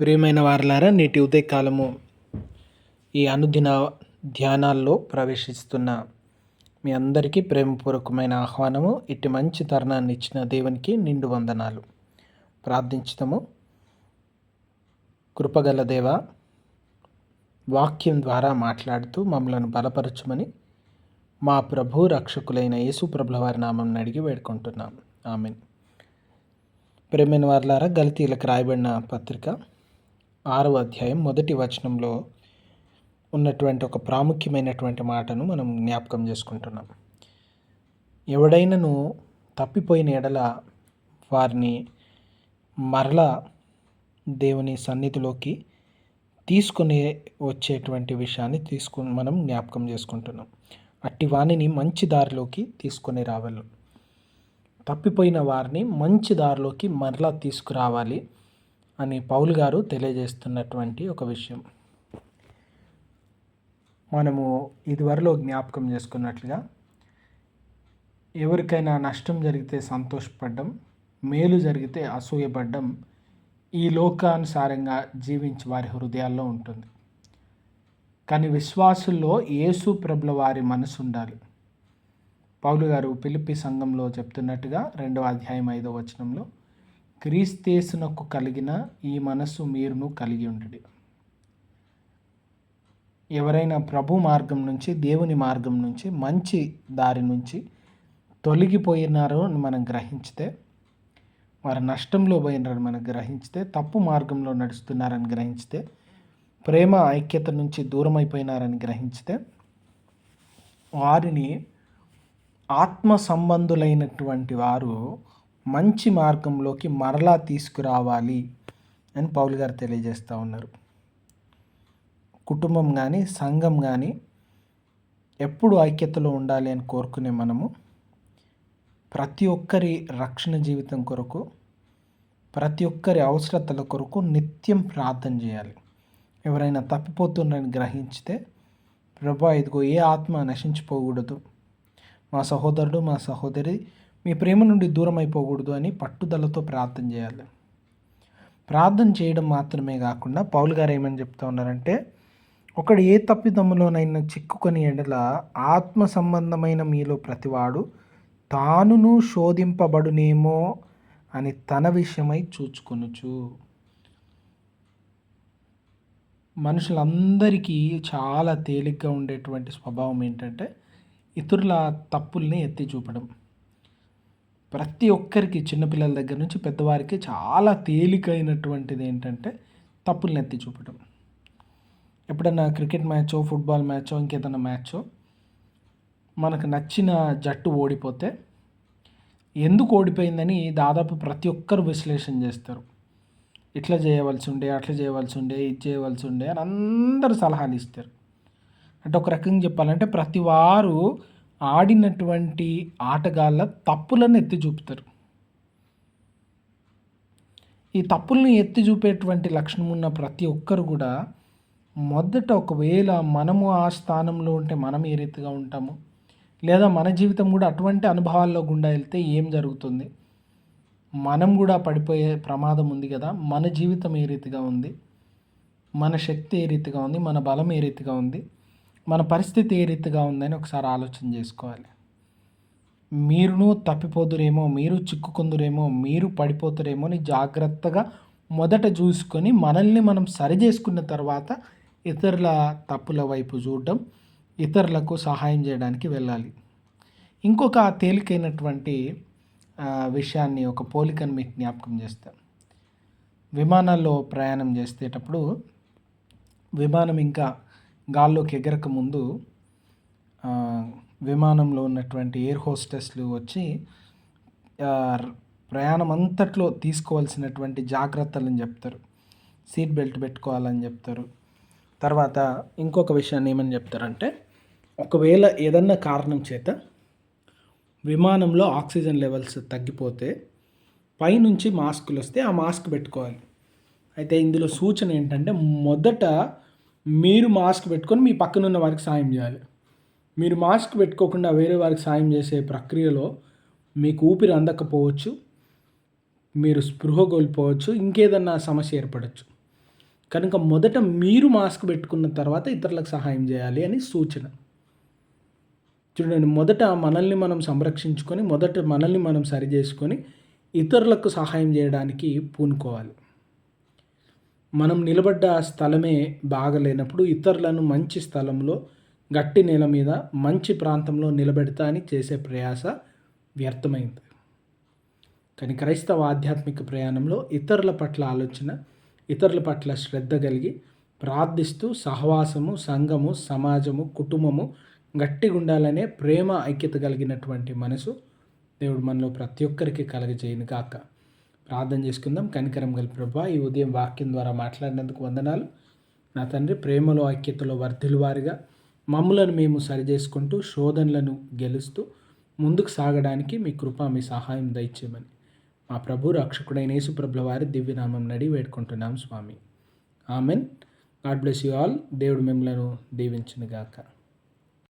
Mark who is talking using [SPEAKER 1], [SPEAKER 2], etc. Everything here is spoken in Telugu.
[SPEAKER 1] ప్రియమైన వారలారా నేటి ఉదయకాలము ఈ అనుదిన ధ్యానాల్లో ప్రవేశిస్తున్న మీ అందరికీ ప్రేమపూర్వకమైన ఆహ్వానము. ఇట్టి మంచి తరుణాన్ని ఇచ్చిన దేవునికి నిండు వందనాలు. ప్రార్థించుతాము కృపగల దేవ వాక్యం ద్వారా మాట్లాడుతూ మమ్మలను బలపరచమని మా ప్రభు రక్షకులైన యేసు ప్రభుల వారి నామం అడిగి వేడుకుంటున్నాం. ఆమెన్. ప్రేమైన వారిలారా గలతీలకు రాయబడిన పత్రిక ఆరవ అధ్యాయం మొదటి వచనంలో ఉన్నటువంటి ఒక ప్రాముఖ్యమైనటువంటి మాటను మనం జ్ఞాపకం చేసుకుంటున్నాం. ఎవడైనను తప్పిపోయిన ఎడల వారిని మరలా దేవుని సన్నిధిలోకి తీసుకుని వచ్చేటువంటి విషయాన్ని తీసుకుని మనం జ్ఞాపకం చేసుకుంటున్నాం. అట్టి వాణిని మంచి దారిలోకి తీసుకొని రావాలి తప్పిపోయిన వారిని మంచి దారిలోకి మరలా తీసుకురావాలి. అని పౌల్ గారు తెలియజేస్తున్నటువంటి ఒక విషయం. మనము ఇదివరలో జ్ఞాపకం చేసుకున్నట్లుగా ఎవరికైనా నష్టం జరిగితే సంతోషపడ్డం మేలు జరిగితే అసూయపడ్డం ఈ లోకానుసారంగా జీవించి వారి హృదయాల్లో ఉంటుంది. కానీ విశ్వాసుల్లో యేసు ప్రభుల వారి మనసు ఉండాలి. పౌలు గారు పిలిపి సంఘంలో చెప్తున్నట్టుగా రెండవ అధ్యాయం ఐదవ వచనంలో క్రీస్తేసునకు కలిగిన ఈ మనస్సు మీరును కలిగి ఉండి ఎవరైనా ప్రభు మార్గం నుంచి దేవుని మార్గం నుంచి మంచి దారి నుంచి తొలగిపోయినారో అని మనం గ్రహించితే వారు నష్టంలో పోయినారని మనం గ్రహించితే తప్పు మార్గంలో నడుస్తున్నారని గ్రహించితే ప్రేమ ఐక్యత నుంచి దూరం అయిపోయినారని గ్రహించితే వారిని ఆత్మ సంబంధులైనటువంటి వారు మంచి మార్గంలోకి మరలా తీసుకురావాలి అని పౌల్ గారు తెలియజేస్తూ ఉన్నారు. కుటుంబం కానీ సంఘం కానీ ఎప్పుడు ఐక్యతలో ఉండాలి అని కోరుకునే మనము ప్రతి ఒక్కరి రక్షణ జీవితం కొరకు ప్రతి ఒక్కరి అవసరతల కొరకు నిత్యం ప్రార్థన చేయాలి. ఎవరైనా తప్పిపోతున్నారని గ్రహించితే ప్రభా ఇదిగో ఏ ఆత్మ నశించిపోకూడదు. మా సహోదరుడు మా సహోదరి మీ ప్రేమ నుండి దూరం అయిపోకూడదు అని పట్టుదలతో ప్రార్థన చేయాలి. ప్రార్థన చేయడం మాత్రమే కాకుండా పౌలు గారు ఏమని చెప్తా ఉన్నారంటే ఒకడు ఏ తప్పిదమ్ములోనైనా చిక్కుకొని ఎడల ఆత్మ సంబంధమైన మీలో ప్రతివాడు తానును శోధింపబడునేమో అని తన విషయమై చూచుకొనుచు. మనుషులందరికీ చాలా తేలిగ్గా ఉండేటువంటి స్వభావం ఏంటంటే ఇతరుల తప్పుల్ని ఎత్తి చూపడం. ప్రతి ఒక్కరికి చిన్నపిల్లల దగ్గర నుంచి పెద్దవారికి చాలా తేలికైనటువంటిది ఏంటంటే తప్పులు ఎత్తి చూపడం ఎప్పుడన్నా క్రికెట్ మ్యాచో ఫుట్బాల్ మ్యాచో ఇంకేదైనా మ్యాచో మనకు నచ్చిన జట్టు ఓడిపోతే ఎందుకు ఓడిపోయిందని దాదాపు ప్రతి ఒక్కరు విశ్లేషణ చేస్తారు. ఇట్లా చేయవలసి ఉండే అట్లా చేయవలసి ఉండే ఇది చేయవలసి ఉండే అని అందరూ సలహాలు ఇస్తారు. అంటే ఒక రకంగా చెప్పాలంటే ప్రతి వారు ఆడినటువంటి ఆటగాళ్ళ తప్పులను ఎత్తి చూపుతారు. ఈ తప్పుల్ని ఎత్తి చూపేటువంటి లక్షణం ఉన్న ప్రతి ఒక్కరు కూడా మొదట ఒకవేళ మనము ఆ స్థానంలో ఉంటే మనం ఏ రీతిగా ఉంటాము? లేదా మన జీవితం కూడా అటువంటి అనుభవాల్లో గుండా వెళ్తే ఏం జరుగుతుంది? మనం కూడా పడిపోయే ప్రమాదం ఉంది కదా? మన జీవితం ఏ రీతిగా ఉంది? మన శక్తి ఏ రీతిగా ఉంది? మన బలం ఏ రీతిగా ఉంది? మన పరిస్థితి ఏ రీతిగా ఉందని ఒకసారి ఆలోచన చేసుకోవాలి. మీరును తప్పిపోదురేమో మీరు చిక్కుకుందురేమో మీరు పడిపోతురేమో అని జాగ్రత్తగా మొదట చూసుకొని మనల్ని మనం సరి చేసుకున్న తర్వాత ఇతరుల తప్పుల వైపు చూడడం ఇతరులకు సహాయం చేయడానికి వెళ్ళాలి. ఇంకొక తేలికైనటువంటి విషయాన్ని ఒక పోలికను మీకు జ్ఞాపకం చేస్తాం. విమానాల్లో ప్రయాణం చేసేటప్పుడు విమానం ఇంకా గాల్లోకి ఎగరక ముందు విమానంలో ఉన్నటువంటి ఎయిర్ హోస్టెస్లు వచ్చి ప్రయాణం అంతట్లో తీసుకోవాల్సినటువంటి జాగ్రత్తలని చెప్తారు. సీట్ బెల్ట్ పెట్టుకోవాలని చెప్తారు. తర్వాత ఇంకొక విషయాన్ని ఏమని చెప్తారంటే ఒకవేళ ఏదన్నా కారణం చేత విమానంలో ఆక్సిజన్ లెవెల్స్ తగ్గిపోతే పైనుంచి మాస్కులు వస్తే ఆ మాస్క్ పెట్టుకోవాలి. అయితే ఇందులో సూచన ఏంటంటే మొదట మీరు మాస్క్ పెట్టుకొని మీ పక్కన ఉన్న వారికి సాయం చేయాలి. మీరు మాస్క్ పెట్టుకోకుండా వేరే వారికి సాయం చేసే ప్రక్రియలో మీకు ఊపిరి అందకపోవచ్చు మీరు స్పృహ కోల్పోవచ్చు ఇంకేదన్నా సమస్య ఏర్పడవచ్చు కనుక మొదట మీరు మాస్క్ పెట్టుకున్న తర్వాత ఇతరులకు సహాయం చేయాలి అని సూచన. చూడండి మొదట మనల్ని మనం సంరక్షించుకొని మొదట మనల్ని మనం సరి చేసుకొని ఇతరులకు సహాయం చేయడానికి పూనుకోవాలి. మనం నిలబడ్డ స్థలమే బాగలేనప్పుడు ఇతరులను మంచి స్థలంలో గట్టి నేల మీద మంచి ప్రాంతంలో నిలబెడతా అని చేసే ప్రయాస వ్యర్థమైంది. కానీ క్రైస్తవ ఆధ్యాత్మిక ప్రయాణంలో ఇతరుల పట్ల ఆలోచన ఇతరుల పట్ల శ్రద్ధ కలిగి ప్రార్థిస్తూ సహవాసము సంఘము సమాజము కుటుంబము గట్టిగా ఉండాలనే ప్రేమ ఐక్యత కలిగినటువంటి మనసు దేవుడు మనలో ప్రతి ఒక్కరికి కలగజేయను కాక ప్రార్థన చేసుకుందాం. కనికరం గల ప్రభా ఈ ఉదయం వాక్యం ద్వారా మాట్లాడినందుకు వందనాలు. నా తండ్రి ప్రేమలో ఐక్యతలో వర్ధిలు వారిగా మమ్ములను మేము సరిచేసుకుంటూ శోధనలను గెలుస్తూ ముందుకు సాగడానికి మీ కృప మీ సహాయం దయచేయమని. మా ప్రభు రక్షకుడైన యేసుప్రభుల వారి దివ్యనామం నడి వేడుకుంటున్నాం స్వామి. Amen. God bless you all. దేవుడు మిమ్మలను దీవించునుగాక